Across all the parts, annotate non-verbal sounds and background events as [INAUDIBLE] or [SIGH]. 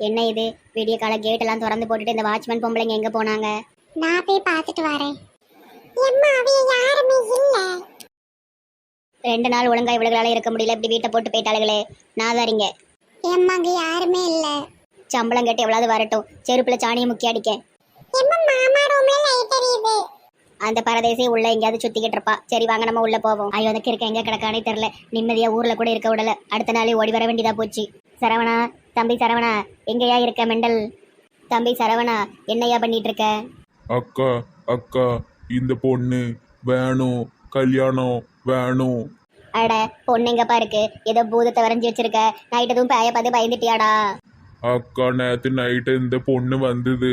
என்ன இது? விடிய கால கேட் எல்லாம் திறந்து போட்டுட்டு இந்த வாட்ச்மேன் பொம்பளைங்க எங்க போனாங்க? நான் போய் பார்த்துட்டு வரேன். எம்மா அவைய யாருமே இல்ல. ரெண்டு நாள் ஒழுங்கா இவளுகளால இருக்க முடியல. இப்படி வீட்டை போட்டு போயிட்டாளுகளே. நாதாரிங்க எம்மா அங்க யாருமே இல்ல. சம்பளம் கட்டி எவ்வளவு வரட்டும். செருப்புல சாணியை முக்கி அடிக்க. எம்மா மாமா ரூம்ல லைட் எரியுது. அந்த பரதேசி உள்ள எங்கேயாவது சுத்திக்கிட்டு இருப்பா. சரி வாங்க நம்ம உள்ள போவோம். ஐயோ அதுக்கு இருக்க எங்க கிடக்கானே தெரியல. நிம்மதியா ஊர்ல கூட இருக்க விடல. அடுத்த நாளே ஓடி வர வேண்டியதா போச்சு. சரவணா தம்பி சரவணா எங்கயா இருக்க மெண்டல்? தம்பி சரவணா என்னையா பண்ணிட்டு இருக்க அக்கா அக்கா இந்த பொண்ணு வேணும் கல்யாணம் வேணும். அட பொண்ணு எங்கப்பா இருக்கு? ஏதோ பூதத்தை வரைஞ்சி வச்சிருக்க. நைட் எதுவும் பேய பார்த்து பயந்துட்டியாடா? அக்கா நேத்து நைட்டு இந்த பொண்ணு வந்தது.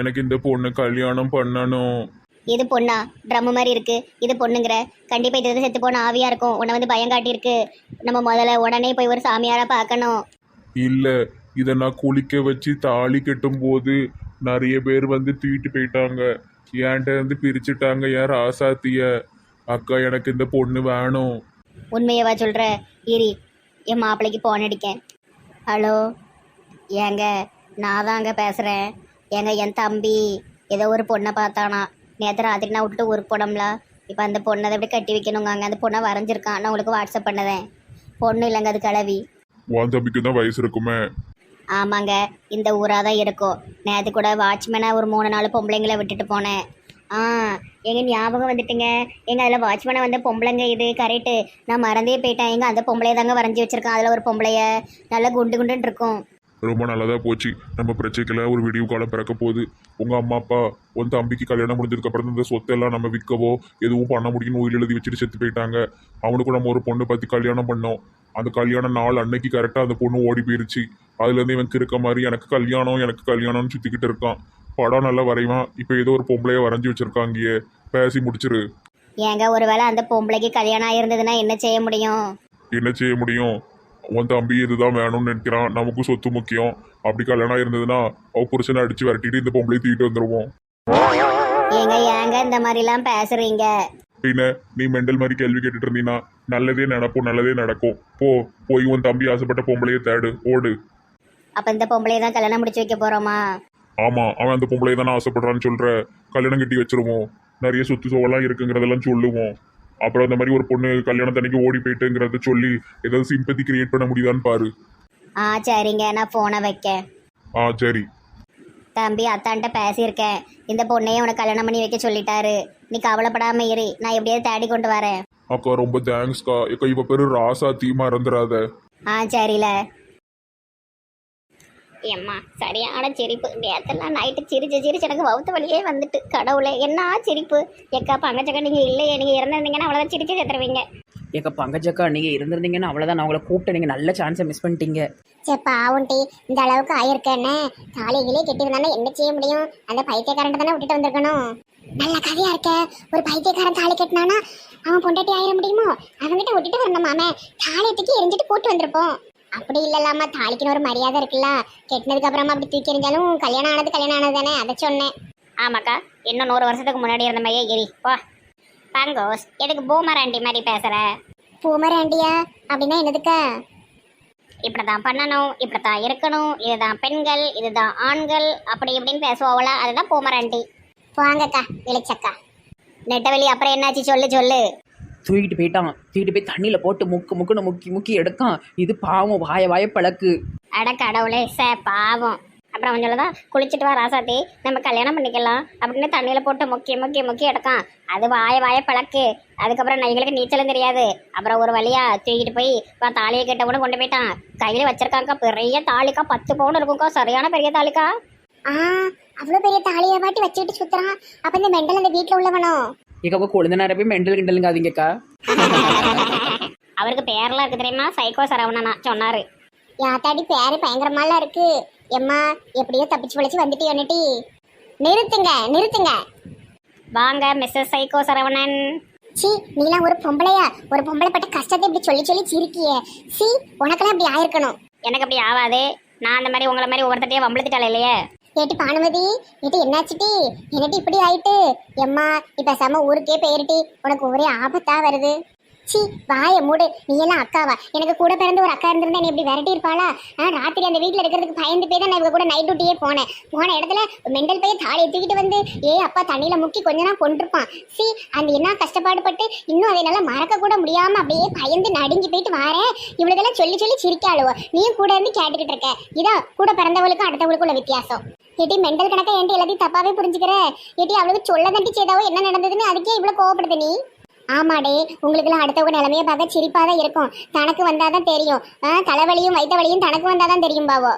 எனக்கு இந்த பொண்ணு கல்யாணம் பண்ணணும். இது பொண்ணா? ட்ரம் மாதிரி இருக்கு. இது பொண்ணுங்கிற. கண்டிப்பா இது செத்து போன ஆவியா இருக்கும். உன்னை வந்து பயம் காட்டியிருக்கு. நம்ம முதல்ல உடனே போய் ஒரு சாமியாரா பார்க்கணும். இல்லை இதை நான் குளிக்க வச்சு தாலி கட்டும் போது நிறைய பேர் வந்து தூக்கிட்டு போயிட்டாங்க. என்கிட்ட வந்து பிரிச்சுட்டாங்க யார் ஆசாத்திய அக்கா எனக்கு இந்த பொண்ணு வேணும். உண்மையவா சொல்ற? இரி என் மாப்பிள்ளைக்கு போன் அடிக்கேன். ஹலோ? ஏங்க நான் தாங்க பேசுகிறேன் ஏங்க என் தம்பி ஏதோ ஒரு பொண்ணை பார்த்தானா? நேற்று ராத்திரி நான் விட்டுட்டு ஊருக்கு போனோம்ல. இப்போ அந்த பொண்ணை அதை எப்படி கட்டி வைக்கணுங்க? அந்த பொண்ணை வரைஞ்சிருக்கான் நான் உங்களுக்கு வாட்ஸ்அப் பண்ணதேன். பொண்ணு இல்லைங்க அது கிளவி. உன் தம்பிக்கு தான் வயசு இருக்குமே. ஆமாங்க இந்த ஊராக தான் இருக்கும் நேற்று கூட வாட்ச்மேனாக ஒரு மூணு நாலு பொம்பளைங்களை விட்டுட்டு போனேன். ஆ எங்க ஞாபகம் வந்துட்டுங்க. எங்க அதில் வாட்ச்மேனை வந்த பொம்பளைங்க இது கரெக்டு நான் மறந்தே போயிட்டேன். எங்க அந்த பொம்பளைய தாங்க வரைஞ்சி வச்சிருக்கேன். அதில் ஒரு பொம்பளைய. நல்லா குண்டு குண்டுன்னு இருக்கும். ரொம்ப நல்லதா போச்சு. நம்ம பிரச்சனைக்குல ஒரு விடிவு காலம் பிறக்க போகுது. உங்க அம்மா அப்பா உன் தம்பிக்கு கல்யாணம் முடிஞ்சதுக்கு அப்புறம் இந்த சொத்தெல்லாம் நம்ம விற்கவோ எதுவும் பண்ண முடியும்னு உயிர் எழுதி வச்சுட்டு செத்து போயிட்டாங்க. அவனுக்கு நம்ம ஒரு பொண்ணு பத்தி கல்யாணம் பண்ணோம். அந்த கல்யாண நாள் அன்னைக்கு கரெக்டா அந்த பொண்ணு ஓடி போயிருச்சு. அதுல இருந்து இவன் இருக்க மாதிரி எனக்கு கல்யாணம் எனக்கு கல்யாணம்னு சுத்திக்கிட்டு இருக்கான். படம் நல்லா வரைவான். இப்போ ஏதோ ஒரு பொம்பளைய வரைஞ்சி வச்சிருக்காங்கயே. பேசி முடிச்சிரு. ஏங்க ஒருவேளை அந்த பொம்பளைக்கு கல்யாணம் ஆயிருந்ததுன்னா என்ன செய்ய முடியும்? என்ன செய்ய முடியும்? உன் தம்பி இதுதான் வேணும்னு நினைக்கிறான். நமக்கும் சொத்து முக்கியம். அப்படி கல்யாணம் இருந்ததுன்னா அவ புருஷனை அடிச்சு விரட்டிட்டு இந்த பொம்பளையை தூக்கிட்டு வந்துருவோம். ஏங்க ஏங்க இந்த மாதிரிலாம் பேசுறீங்க. பின்ன நீ மெண்டல் மாதிரி கேள்வி கேட்டுட்டு இருந்தீங்கன்னா நல்லதே நடக்கும் நல்லதே நடக்கும். போ போய் உன் தம்பி ஆசைப்பட்ட பொம்பளையை தேடு ஓடு. அப்போ இந்த பொம்பளையை தான் கல்யாணம் முடிச்சு வைக்க போகிறோமா ஆமா அவன் அந்த பொம்பளையை தானே ஆசைப்படுறான்னு சொல்ற. கல்யாணம் கட்டி வச்சிருவோம். நிறைய சொத்து சோவெல்லாம் இருக்குங்கிறதெல்லாம் சொல்லுவோம். அப்புறம் அந்த மாதிரி ஒரு பொண்ணு கல்யாணத்தன்னைக்கு ஓடி போயிட்டுங்கிறத சொல்லி ஏதாவது சிம்பத்தி கிரியேட் பண்ண முடியுதான்னு பாரு. ஆ சரிங்க. நான் ஃபோனை வைக்கேன். ஆ சரி. தம்பி அத்தான்ட்ட பேசியிருக்கேன். இந்த பொண்ணையே உனக்கு கல்யாணம் பண்ணி வைக்க சொல்லிட்டாரு. நீ கவலைப்படாம இரு. நான் எப்படியாவது தேடி கொண்டு வரேன். அக்கா ரொம்ப தேங்க்ஸ்க்கா அக்கா இவ பேரு ராசா. தீ மறந்துடாத ஆ சரில. ஏம்மா சரியான சிரிப்பு. நேரத்தெல்லாம் நைட்டு சிரிச்சு சிரிச்சு எனக்கு வவுத்த வழியே வந்துட்டு. கடவுளே என்ன சிரிப்பு? எக்கா பங்கச்சக்கா நீங்கள் இல்லையே. நீங்கள் இறந்துருந்தீங்கன்னா அவ்வளோதான் சிரிச்சு சேர்த்துருவீங்க. ஏக்கா பங்கஜக்கா நீங்கள் இருந்திருந்தீங்கன்னா அவ்வளோதான் நான் உங்களை கூப்பிட்டு நீங்கள் நல்ல சான்ஸை மிஸ் பண்ணிட்டீங்க. சே பாவுண்டி இந்த அளவுக்கு ஆயிருக்கேன்னு தாலிகளே கெட்டியிருந்தானே என்ன செய்ய முடியும்? அந்த பைத்தியக்காரன் தானே விட்டுட்டு வந்திருக்கணும். நல்ல கதையா இருக்க. ஒரு பைத்தியக்காரன் தாலி கட்டினானா அவன் பொண்டாட்டி ஆயிர முடியுமோ? அவன்கிட்ட விட்டுட்டு வரணும் மாமே. தாலியை தூக்கி எரிஞ்சிட்டு போட்டு வந்திருப்போம். அப்படி இல்லலாமா தாலிக்குன்னு ஒரு மரியாதை இருக்குல்ல. கெட்டினதுக்கு அப்புறமா அப்படி தூக்கி எறிஞ்சாலும் கல்யாணம் ஆனது கல்யாணம் ஆனது தானே அதை சொன்னேன். ஆமாக்கா இன்னும் நூறு வருஷத்துக்கு முன்னாடி இருந்த மாதிரியே எரி போ. பங்கோஸ் எதுக்கு பூமராண்டி மாதிரி பேசுகிற பூமராண்டியா? அப்படின்னா என்னதுக்கா? இப்படி தான் பண்ணணும் இப்படி தான் இருக்கணும் இதுதான் பெண்கள் இதுதான் ஆண்கள் அப்படி இப்படின்னு பேசுவோம்ல அதுதான் பூமராண்டி. போங்கக்கா இளிச்சக்கா. நெட்டவெளி அப்புறம் என்னாச்சு சொல்லு சொல்லு. தூக்கிட்டு போயிட்டான். தூக்கிட்டு போய் தண்ணியில் போட்டு முக்கு முக்குன்னு முக்கி முக்கி எடுக்கான் இது பாவம் வாய வாய பழக்கு. அட கடவுளே சே பாவம். அப்புறம் அவன் சொல்லதான் குளிச்சுட்டு வா ராசாத்தி நம்ம கல்யாணம் பண்ணிக்கலாம். அப்படின்னு தண்ணியில் போட்டு முக்கிய முக்கிய முக்கிய எடுக்கான் அது வாய வாய பழக்கு. அதுக்கப்புறம் எங்களுக்கு நீச்சலும் தெரியாது. அப்புறம் ஒரு வழியா தூக்கிட்டு போய் வா தாலியை கட்ட கூட கொண்டு போயிட்டான். கையில் வச்சிருக்காங்க பெரிய தாலிக்கா பத்து பவுன் இருக்கும்க்கா சரியான பெரிய தாலிக்கா. ஆ அவ்வளோ பெரிய தாலியை வாட்டி வச்சுக்கிட்டு சுத்துறான். அப்ப இந்த மெண்டல் அந்த வீட்டில் உள்ளவனோ? ஏக்கா கொழுந்த நேரம் போய் மெண்டல் கிண்டலுங்காதீங்கக்கா அவருக்கு பேர்லாம் இருக்கு தெரியுமா? சைக்கோ சரவணனா சொன்னாரு. யாத்தாடி பேரு பயங்கரமாலாம் இருக்கு. எம்மா எப்படியோ தப்பிச்சு பிழைச்சு வந்துட்டியோன்னுட்டி நிறுத்துங்க நிறுத்துங்க. வாங்க மிஸ்ஸஸ் சைக்கோ சரவணன். சி நீலாம் ஒரு பொம்பளையா? ஒரு பொம்பளை பட்ட கஷ்டத்தை இப்படி சொல்லி சொல்லி சிரிக்கியே. சி உனக்கெல்லாம் இப்படி ஆயிருக்கணும். எனக்கு அப்படி ஆகாது நான் அந்த மாதிரி உங்களை மாதிரி ஒவ்வொருத்தட்டையே வம்பளத்துட்டால இல்லையே? கேட்டு பானுமதி இது என்னாச்சுட்டி என்னட்டு இப்படி ஆயிட்டு? எம்மா இப்ப செம ஊருக்கே போயிருட்டி. உனக்கு ஒரே ஆபத்தா வருது. சி வாய மூடு. நீ எல்லாம் அக்காவா? எனக்கு கூட பிறந்த ஒரு அக்கா இருந்திருந்தா நீ எப்படி விரட்டி இருப்பாளா? நான் ராத்திரி அந்த வீட்ல இருக்கிறதுக்கு பயந்து போய் தான் நான் இவங்க கூட நைட் டியூட்டியே போனேன். போன இடத்துல மெண்டல் போய் தாலியை தூக்கிட்டு வந்து ஏ அப்பா தண்ணியில முக்கி கொஞ்ச நாள் கொண்டிருப்பான் சி அந்த என்ன கஷ்டப்பாடு பட்டு இன்னும் அதை நல்லா மறக்க கூட முடியாம அப்படியே பயந்து நடுங்கி போயிட்டு வாரேன். இவளுக்கெல்லாம் சொல்லி சொல்லி சிரிக்காளுவோ. நீயும் கூட இருந்து கேட்டுக்கிட்டு இருக்க. இதான் கூட பிறந்தவளுக்கும் அடுத்தவளுக்கும் உள்ள வித்தியாசம். ஏட்டி மெண்டல் கணக்கா என்கிட்ட எல்லாத்தையும் தப்பாவே புரிஞ்சுக்கிற. ஏட்டி அவளுக்கு சொல்ல தண்டி செய்தாவோ என்ன நடந்ததுன்னு அதுக்கே இவ்வளவு கோவப்படுது நீ? ஆமாடே உங்களுக்குலாம் அடுத்தவங்க நிலைமையை பார்க்க சிரிப்பாக தான் இருக்கும். தனக்கு வந்தாதான் தெரியும். ஆ, தலைவலியும் வயிற்று வலியும் தனக்கு வந்தாதான் தெரியும் பாவோ.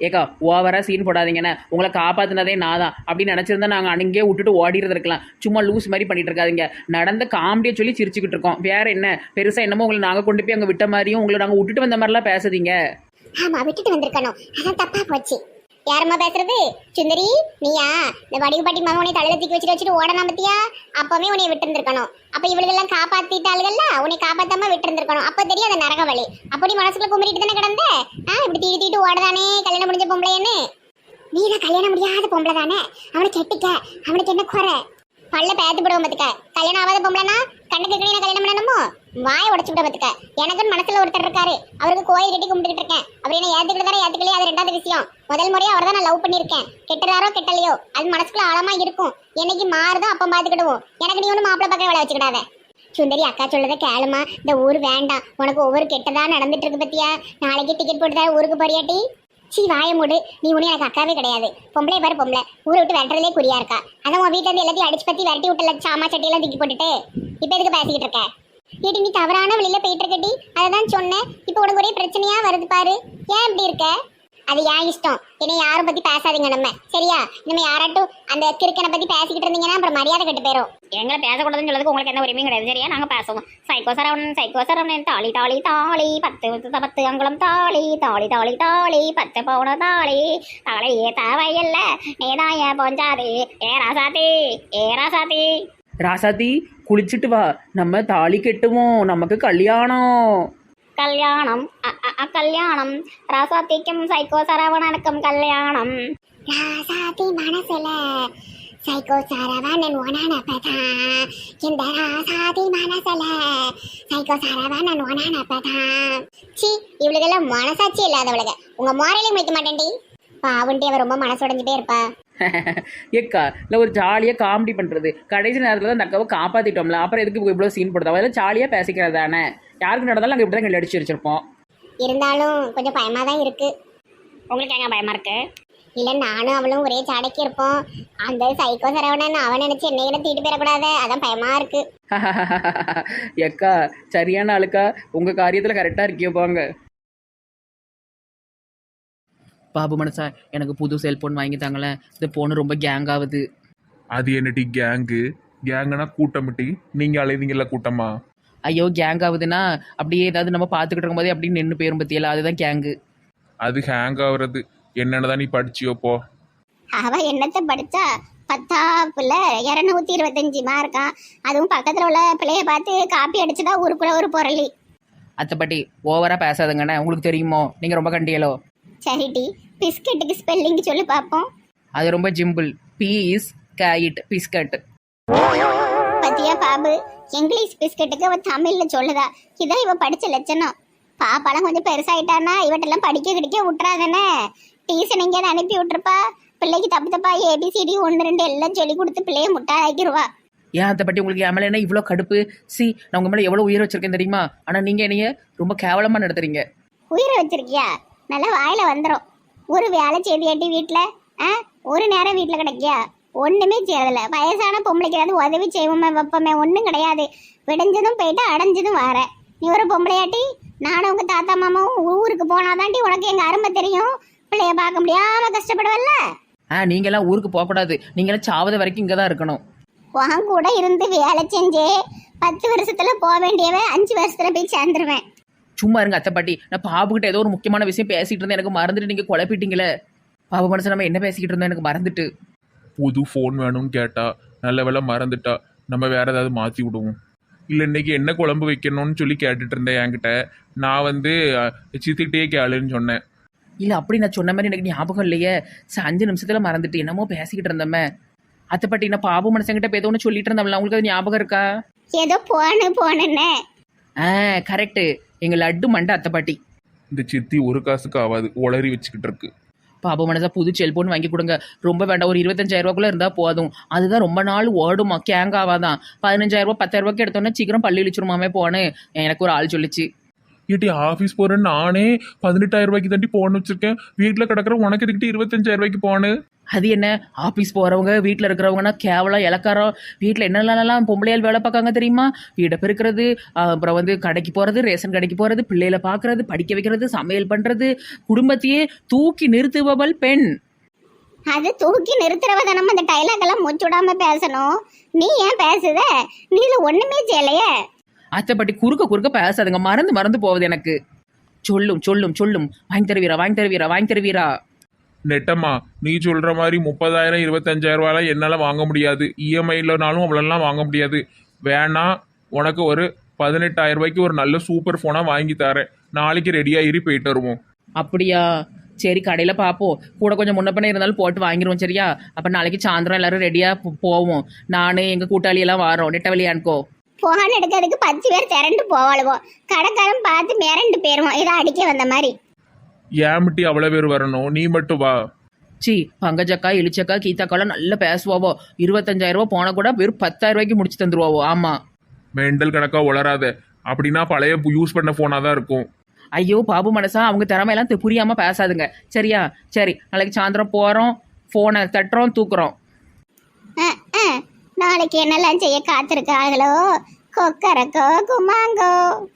ஏக்கா ஓவரா சீன் போடாதீங்கண்ணே. உங்களை காப்பாத்துனதே நான் தான் அப்படின்னு நினச்சிருந்தா நாங்கள் அங்கேயே விட்டுட்டு ஓடிறது இருக்கலாம். சும்மா லூஸ் மாதிரி பண்ணிட்டு இருக்காதீங்க. நடந்த காமெடியை சொல்லி சிரிச்சுக்கிட்டு இருக்கோம். வேற என்ன? பெருசாக என்னமோ உங்களை நாங்கள் கொண்டு போய் அங்கே விட்ட மாதிரியும் உங்களை நாங்கள் விட்டுட்டு வந்த மாதிரிலாம் பேசாதீங்க. ஆமா விட்டுட்டு வந்திருக்கணும். அதான் தப்பா போச்சு. யாரம்மா பேசுறது? சுந்தரி நீயா? இந்த வடிவு பாட்டி மகன் உன்னை தலையில தூக்கி வச்சுட்டு வச்சுட்டு ஓடனா பத்தியா? அப்பவே உன்னை விட்டுருந்துருக்கணும். அப்ப இவளுகெல்லாம் காப்பாத்திட்டாளுகள்ல உன்னை காப்பாத்தாம விட்டுருந்துருக்கணும். அப்ப தெரியும் அந்த நரக வழி அப்படி மனசுக்குள்ள குமரிட்டு தானே கிடந்த? ஆ இப்படி தீட்டு தீட்டு ஓடதானே கல்யாணம் முடிஞ்ச பொம்பளைன்னு நீ தான் கல்யாணம் முடியாத பொம்பளை தானே? அவனை கெட்டிக்க அவனுக்கு என்ன குறை? பல்ல பேத்து போடுவோம் பத்துக்க. கல்யாணம் ஆகாத பொம்பளைனா கண்ணுக்கு கல்யாணம் பண்ணணுமோ? வாயை உடச்சு விட பத்துக்க. எனக்குன்னு மனசுல ஒருத்தர் இருக்காரு. அவருக்கு கோயில் கட்டி கும்பிட்டுட்டு இருக்கேன். அவர் என்ன ஏத்துக்கிட்டு ஏத்துக்கலையே? அது ரெண்டாவது விஷயம். முதல் முறையா அவர் தான் நான் லவ் பண்ணியிருக்கேன். கெட்டுறாரோ கெட்டலையோ. அது மனசுக்குள்ள ஆழமா இருக்கும். என்னைக்கு மாறுதோ அப்ப பாத்துக்கிடுவோம். எனக்கு நீ ஒன்றும் மாப்பிள்ளை பக்கம் வேலை வச்சுக்கிடாத. சுந்தரி அக்கா சொல்லதை கேளுமா இந்த ஊர் வேண்டாம். உனக்கு ஒவ்வொரு கெட்டதா நடந்துட்டு இருக்கு பத்தியா? நாளைக்கு டிக்கெட் போட்டு தான் ஊருக்கு போறியாட்டி சீ வாய மூடு. நீ ஒன்றும் எனக்கு அக்காவே கிடையாது. பொம்பளை பாரு பொம்பளை. ஊரை விட்டு விரட்டுறதே குறியா இருக்கா. அதான் உன் வீட்டுல இருந்து எல்லாத்தையும் அடிச்சு பத்தி விரட்டி விட்டல. சாமா சட்டியெல்லாம் தூக்கி போட்டுட்டு. இப்போ எதுக்கு பேசிக்கிட்டு இருக்க? ஏடி நீ தவறான வழியில போயிட்டு இருக்கட்டி அதை தான் சொன்னேன். இப்போ உனக்கு ஒரே பிரச்சனையா வருது பாரு. ஏன் இப்படி இருக்க? அது ஏன் இஷ்டம். என்னை யாரும் பத்தி பேசாதீங்க நம்ம. சரியா? நம்ம யாராட்டும் அந்த கிறுக்கனை பத்தி பேசிக்கிட்டு இருந்தீங்கன்னா அப்புறம் மரியாதை கெட்டு போயிடும் எங்களை பேசக்கூடாதுன்னு சொல்றதுக்கு உங்களுக்கு எந்த உரிமையும் கிடையாது. சரியா? நாங்க பேசுவோம். Psycho Saravanan psycho Saravanan. தாலி தாலி தாலி. பத்து பத்து பத்து அங்குளம் தாலி. தாலி தாலி தாலி. பத்து பவுன தாலி. தாலியே தேவையில்ல நீதான் ஏன் பொஞ்சாதி. ஏ ராசாத்தி. ஏ ராசாத்தி. ராசாத்தி குளிச்சுட்டு வா. நம்ம தாலி கெட்டுவோம். நமக்கு கல்யாணம். கல்யாணம். அ, கல்யாணம். ராசாத்திக்கும் சைக்கோ சரவணனுக்கும் கல்யாணம். ராசாத்தி மனசுல சைக்கோ சரவணன் ஒனனப்பதான் இந்த ராசாதி மனசுல சைக்கோ சரவணன் ஒனனப்பதான் சி இவளுக்கெல்லாம் மனசாட்சி இல்லாதவளுக. உங்க மோரலையும் வைக்க மாட்டேன்டி. பாவுண்டி அவ ரொம்ப மனசுடைஞ்சிட்டே இருப்பா. [LAUGHS] ஏக்கா இல்லை ஒரு ஜாலியாக காமெடி பண்ணுறது கடைசி நேரத்தில் தான் அந்த அக்காவை காப்பாற்றிட்டோம்ல அப்புறம் எதுக்கு இவ்வளோ சீன் போடுறது அதெல்லாம் ஜாலியாக பேசிக்கிறது தானே. யாருக்கு நடந்தாலும் நாங்கள் இப்படி தான் அடிச்சு வச்சிருப்போம். இருந்தாலும் கொஞ்சம் பயமா தான் இருக்கு. உங்களுக்கு எங்க பயமா இருக்கு? இல்ல நானும் அவளும் ஒரே சாடைக்கு இருப்போம். அந்த சைக்கோ சரவணன் அவன் நினைச்சு என்னையில தீட்டு போயிடக்கூடாது. அதான் பயமா இருக்கு. [LAUGHS] ஏக்கா சரியான ஆளுக்கா உங்கள் காரியத்தில் கரெக்டாக இருக்கியோ போங்க பாபு மனசா எனக்கு புது செல்போன் வாங்கி தாங்களேன் இந்த ஃபோனு ரொம்ப கேங் ஆகுது. அது என்னடி கேங்கு கேங்குனா கூட்டமிட்டி நீங்க அலைவீங்கல்ல கூட்டமா? ஐயோ கேங் ஆகுதுன்னா அப்படியே ஏதாவது நம்ம பார்த்துக்கிட்டு இருக்கும்போதே அப்படியே நின்று போயிரும் பத்தியல? அதுதான் கேங்கு அது ஹேங் ஆகுறது. என்னென்னதான் நீ படிச்சியோ போ. அவ என்னத்தை படிச்சா? பத்தாப்புல இரநூத்தி இருபத்தஞ்சு மார்க்கா அதுவும் பக்கத்துல உள்ள பிள்ளைய பார்த்து காப்பி அடிச்சுதான் ஊருக்குள்ள ஒரு பொருளி. அத்தைப்பட்டி ஓவராக பேசாதுங்கண்ணே. உங்களுக்கு தெரியுமோ? நீங்கள் ரொம்ப கண்டியலோ. சரிடி பிஸ்கெட்டுக்கு ஸ்பெல்லிங் சொல்லி பார்ப்போம் அது ரொம்ப ஜிம்பிள். பீஸ் கைட் பிஸ்கட் பத்தியா பாபு இங்கிலீஷ் பிஸ்கெட்டுக்கு அவ தமிழ்ல சொல்லுதா. இதான் இவ படிச்ச லட்சணம். பாப்பாலாம் கொஞ்சம் பெருசாயிட்டானா இவட்டெல்லாம் படிக்க கிடைக்க விட்டுறாதானே டியூஷன் எங்கேயாவது அனுப்பி விட்டுருப்பா. பிள்ளைக்கு தப்பு தப்பா ஏபிசிடி ஒன்று ரெண்டு எல்லாம் சொல்லி கொடுத்து பிள்ளைய முட்டாளாக்கிடுவா ஏன் அத்தைப்பட்டி உங்களுக்கு என் மேலே என்ன இவ்வளோ கடுப்பு? சி நான் உங்கள் மேலே எவ்வளோ உயிர் வச்சிருக்கேன் தெரியுமா? ஆனால் நீங்கள் என்னைய ரொம்ப கேவலமாக நடத்துறீங்க. உயிரை வச்சிருக்கியா? நல்லா வாயில வந்துடும் ஒரு வேலை செய்தியாட்டி வீட்டில் ஆ? ஒரு நேரம் வீட்டில் கிடைக்கியா? ஒன்றுமே செய்யறதில்ல. வயசான பொம்பளைக்கு ஏதாவது உதவி செய்வோமே வைப்போமே ஒன்றும் கிடையாது. விடைஞ்சதும் போயிட்டு அடைஞ்சதும் வர நீ ஒரு பொம்பளையாட்டி நானும் உங்கள் தாத்தா மாமாவும் ஊருக்கு போனாதாண்டி உனக்கு எங்கள் அருமை தெரியும். பிள்ளைய பார்க்க முடியாம கஷ்டப்படுவல்ல? ஆ நீங்களாம் ஊருக்கு போகக்கூடாது. நீங்களாம் சாவத வரைக்கும் இங்கே தான் இருக்கணும். உன் கூட இருந்து வேலை செஞ்சே பத்து வருஷத்துல போக வேண்டியவன் அஞ்சு வருஷத்துல போய் சேர்ந்துருவேன். சும்மா இருங்க அத்தைப்பாட்டி நான் பாபுகிட்ட ஏதோ ஒரு முக்கியமான விஷயம் பேசிகிட்டு இருந்தேன். எனக்கு மறந்துட்டு நீங்கள் குழப்பிட்டீங்களே. பாபு மனசு நம்ம என்ன பேசிக்கிட்டு இருந்தோம்? எனக்கு மறந்துட்டு. புது ஃபோன் வேணும்னு கேட்டா நல்ல வேலை மறந்துட்டா நம்ம வேற ஏதாவது மாற்றி விடுவோம். இல்லை இன்னைக்கு என்ன குழம்பு வைக்கணும்னு சொல்லி கேட்டுட்டு இருந்தேன் என்கிட்ட. நான் வந்து சித்திட்டே கேளுன்னு சொன்னேன். இல்லை அப்படி நான் சொன்ன மாதிரி எனக்கு ஞாபகம் இல்லையே. சரி அஞ்சு நிமிஷத்தில் மறந்துட்டு என்னமோ பேசிக்கிட்டு இருந்தோமே. அத்தைப்பாட்டி நான் பாபு மனசங்கிட்ட இப்போ ஏதோ ஒன்று சொல்லிட்டு இருந்தோம்ல. உங்களுக்கு அது ஞாபகம் இருக்கா? ஏதோ போன போனேன்னு. ஆ கரெக்டு எங்கள் லட்டு மண்டை அத்தை பாட்டி. இந்த சித்தி ஒரு காசுக்கு ஆகாது உளறி வச்சுக்கிட்டு இருக்கு. பாபு மனசா புது செல்போன் வாங்கி கொடுங்க. ரொம்ப வேண்டாம் ஒரு இருபத்தஞ்சாயிரம் ரூபாக்குள்ள இருந்தால் போதும். அதுதான் ரொம்ப நாள் ஓடுமா கேங் ஆகாதான் பதினஞ்சாயிரம் ரூபாய் பத்தாயிரம் ரூபாய்க்கு எடுத்தோன்னே சீக்கிரம் பள்ளி இழிச்சிருமாமே போன்னு. எனக்கு ஒரு ஆள் சொல்லிச்சு. ஏட்டி ஆஃபீஸ் போறேன்னு நானே பதினெட்டாயிரம் ரூபாய்க்கு தாண்டி போன் வச்சிருக்கேன். வீட்டில் கிடக்குற உனக்கு இதுக்கிட்ட இருபத்தஞ்சாயிரம் ரூபாய்க்கு போனு அது என்ன? ஆஃபீஸ் போகிறவங்க வீட்டில் இருக்கிறவங்கன்னா கேவலம் இலக்காரம் வீட்டில் என்னென்னலாம் பொம்பளையால் வேலை பார்க்காங்க தெரியுமா? வீடை பெருக்கிறது அப்புறம் வந்து கடைக்கு போகிறது ரேஷன் கடைக்கு போகிறது பிள்ளைகளை பார்க்கறது படிக்க வைக்கிறது சமையல் பண்ணுறது குடும்பத்தையே தூக்கி நிறுத்துபவள் பெண். அது தூக்கி நிறுத்துறவ தானே அந்த டைலாக் எல்லாம் மூச்சு விடாம பேசணும். நீ ஏன் பேசுத? நீ இதுல ஒண்ணுமே செய்யலையே. அத்தைப்பட்டி குறுக்க குறுக்க பேசாதுங்க. மறந்து மறந்து போகுது எனக்கு. சொல்லும் சொல்லும் சொல்லும். வாங்கி தருவீரா வாங்கி தருவீரா வாங்கி தருவீரா? நெட்டம்மா நீ சொல்ற மாதிரி முப்பதாயிரம் இருபத்தஞ்சாயிரம் ரூபாய்லாம் என்னால் வாங்க முடியாது. E இஎம்ஐலனாலும் அவ்வளோலாம் வாங்க முடியாது. வேணா உனக்கு ஒரு பதினெட்டாயிரம் ரூபாய்க்கு ஒரு நல்ல சூப்பர் ஃபோனாக வாங்கி தரேன். நாளைக்கு ரெடியாக ஏறி போயிட்டு வருவோம். அப்படியா? சரி கடையில் பார்ப்போம் கூட கொஞ்சம் முன்ன பின்ன இருந்தாலும் போட்டு வாங்கிடுவோம் சரியா? அப்போ நாளைக்கு சாயந்தரம் எல்லாரும் ரெடியாக போவோம். நான் எங்கள் கூட்டாளி எல்லாம் வரோம் நெட்டவழியான்கோ போன் எடுக்கிறதுக்கு பத்து பேர் திரண்டு போவாளுவோம் கடைக்காரன் பார்த்து மிரண்டு போயிருவோம் இதை அடிக்க வந்த மாதிரி. ஏமிட்டி அவ்வளோ பேர் வரணும்? நீ மட்டும் வா. சி பங்கஜக்கா இளிச்சக்கா கீதாக்காலாம் நல்லா பேசுவாவோ. இருபத்தஞ்சாயிரம் ரூபா போனால் கூட வெறும் பத்தாயிரம் ரூபாய்க்கு முடிச்சு தந்துருவாவோ. ஆமாம் மெண்டல் கணக்காக உளராத அப்படின்னா பழைய யூஸ் பண்ண ஃபோனாக தான் இருக்கும். ஐயோ பாபு மனசா அவங்க திறமையெல்லாம் தெ- புரியாம பேசாதுங்க. சரியா? சரி நாளைக்கு சாயந்தரம் போகிறோம் ஃபோனை தட்டுறோம் தூக்குறோம். அஹ், அஹ். நாளைக்கு என்னெல்லாம் செய்ய காத்திருக்காங்களோ Cocaracó, mango.